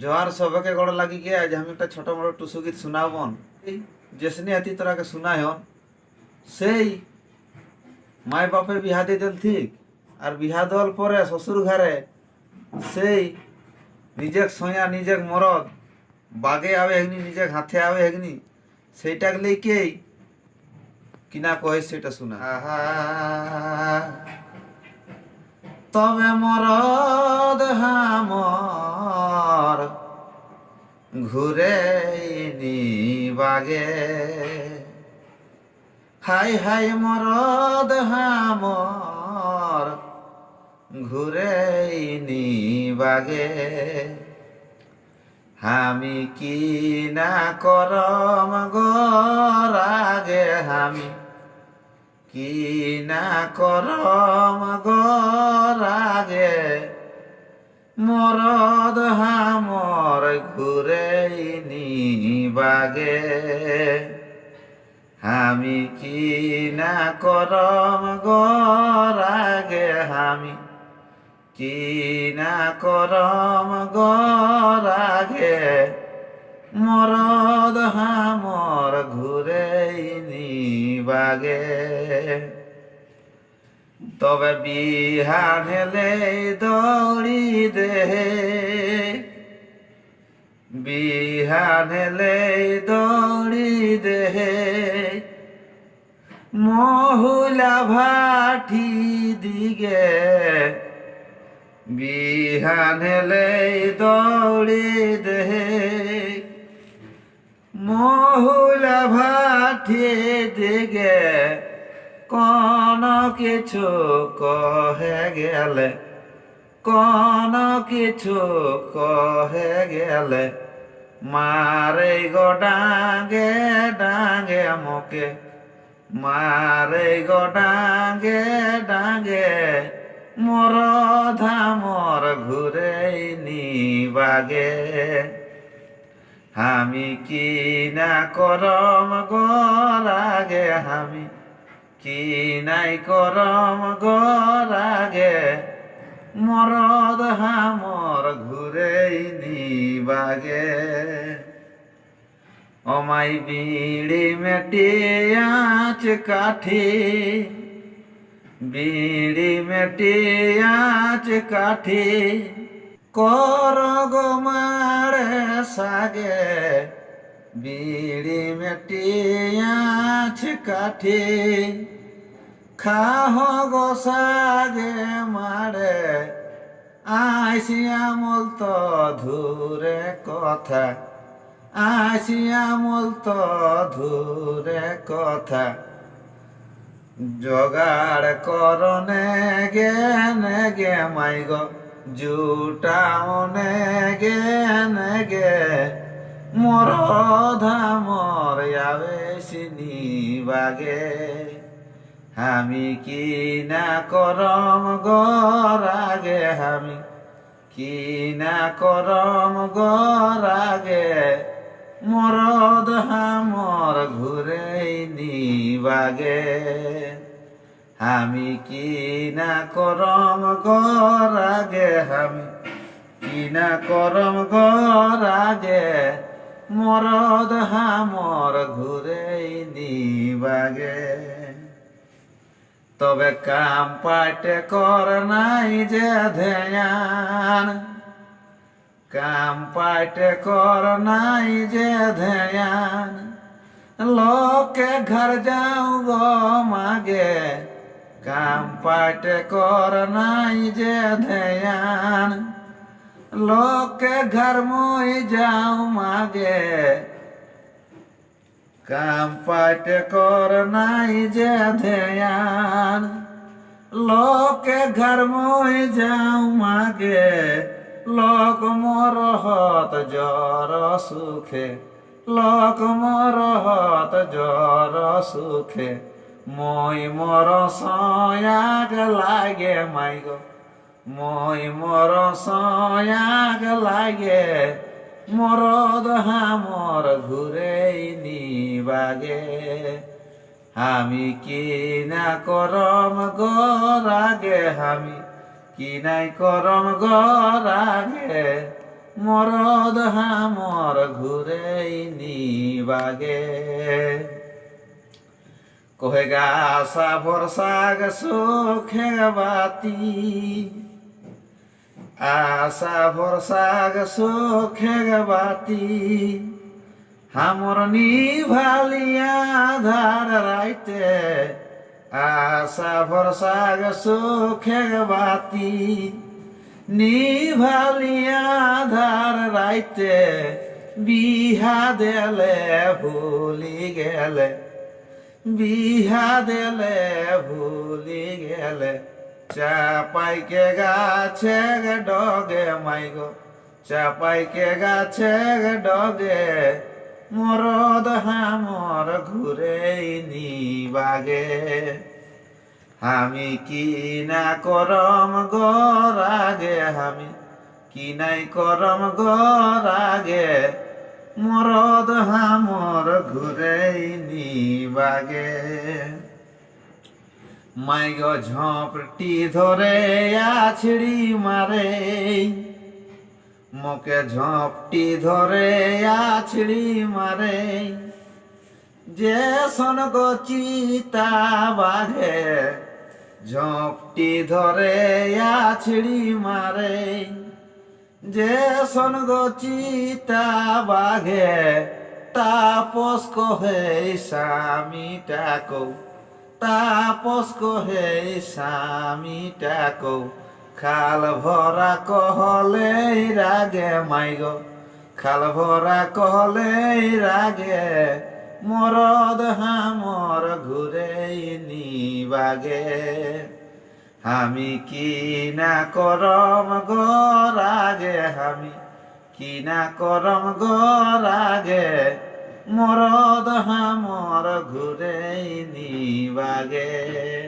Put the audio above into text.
জোয়ার সবকে গড় লাগি গিয়ে আজ আমি একটা ছোট বড় টুসু গীত শোনাবন। যেসনি হাতি তোরাকে শোনায়ন। সেই মায় বাপে বিহা দিয়ে দিল ঠিক আর বিহা দেওয়ার পরে শ্বশুর ঘরে সেই নিজের সয়া নিজের মরদ বাগে আবে হেগনি নিজের হাতে আবে হেগনি সেইটাকে লেকেই কিনা কয় সেটা শোনা। তবে মরদ হামর ঘুরে বাগে। হাই হাই মরদ হামর, ঘুরে বাগে। আমি কি না করম গরাগে আমি কি না করম গরাগে মরদ হামর ঘুরে বাগে আমি কি না করম গরাগে আমি কি না করম গরাগে মরদ হামর ঘুরে বাগে তবে বিহান হেলে দৌড়ি দে। বিহান হেলে দৌড়ি দে। মহুলা ভাটি দিগে। বিহান হেলে দৌড়ি দে। মহুলা ভাটি দিগে। কোন কিছু কহে গেলে, কোন কিছু কহে গেলে, মারে গো ডাঙ্গে ডাঙ্গে মোকে মারে গো ডাঙ্গে ডাঙ্গে, মোর ধামর ঘুরে নিবাগে। আমি কি না করম গরাগে আমি কি নাই করম গরাগে মরদ হামর ঘুরে নিবাগে। অমাই বিড়ি মেটে আঁচ কাঠি, বিড়ি মেটে আঁচ কাঠি। কর গো মারে সাগে, বিড়ি মেটে আঁচ কাঠি। খাহ গো সাগে মারে আইসিয়া মূলত ধুরে কথা আসিয়া মূলত ধুরে কথা। জগাড় করনে গে নে গে মাই গো জুটাওনে গে নে গে। মোর ধামর আবে সিনি বাগে। আমি কি না করম গরাগে আমি কি না করম গরাগে মরদ হামর ঘুরে নিবাগে। আমি কি না করম গরাগে আমি কি না করম গরাগে মরদ হামর ঘুরে নিবাগে। তবে কাম পাটে কর নাই যে ধ্যান। কাম পাটে কর নাই যে ধ্যান। লোকে ঘর যাও গো মাগে, কাম পাটে কর নাই যে ধ্যান। লোকে ঘর মই যাও মাগে কাম পাটে কর নাই যে ধ্যান। লোকে ঘর মই যাও মাগে, লোক মোর হত জর সুখে, লোক মোর হত জর সুখে। মই মোর সয়াগ লাগে মাই গো মই মোর সয়াগ লাগে মরদ হামর ঘুরে নিবাগে। আমি কি না করম গরাগে আমি কি নাই করম গরাগে মরদ হামর ঘুরে নিবাগে। কহে গাছা ভরসাগ সুখে বাতি আশা ভরসাগ সুখে বাতি। হামর নিভালিয়া ধার রাইতে, আশা ভরসাগ সুখে বাতি। নিভালিয়া ধার রাইতে, বিহা দেলে ভুলি গেলে, বিহা দেলে ভুলি গেলে। চাপাইকে গাছে ডগে মাইগো চাপাইকে গাছে ডগে, মরদ হামর ঘুরে নিবাগে। আমি কি না করম গরাগে আমি কি নাই করম গরাগে মরদ হামর ঘুরে নিবাগে মাইগ ঝপটি ধরে আছড়ি মারে। মোকে ঝপটি ধরে আছড়ি মারে। যে সনগ চিতা বাঘে ঝপটি ধরে আছড়ি মারে। যে সনগ চিতা বাঘে তাপস কহে স্বামীটাকৌ। তাপস কহে স্বামীটাকৌ খাল ভরা কহলে রাগে মাইগ, খাল ভরা কহলে রাগে, মরদ হামর ঘুরে নিবাগে। আমি কি না করম গরাগে আমি কি না করম গরাগে মরদ হামর ঘুরে নিবাগে।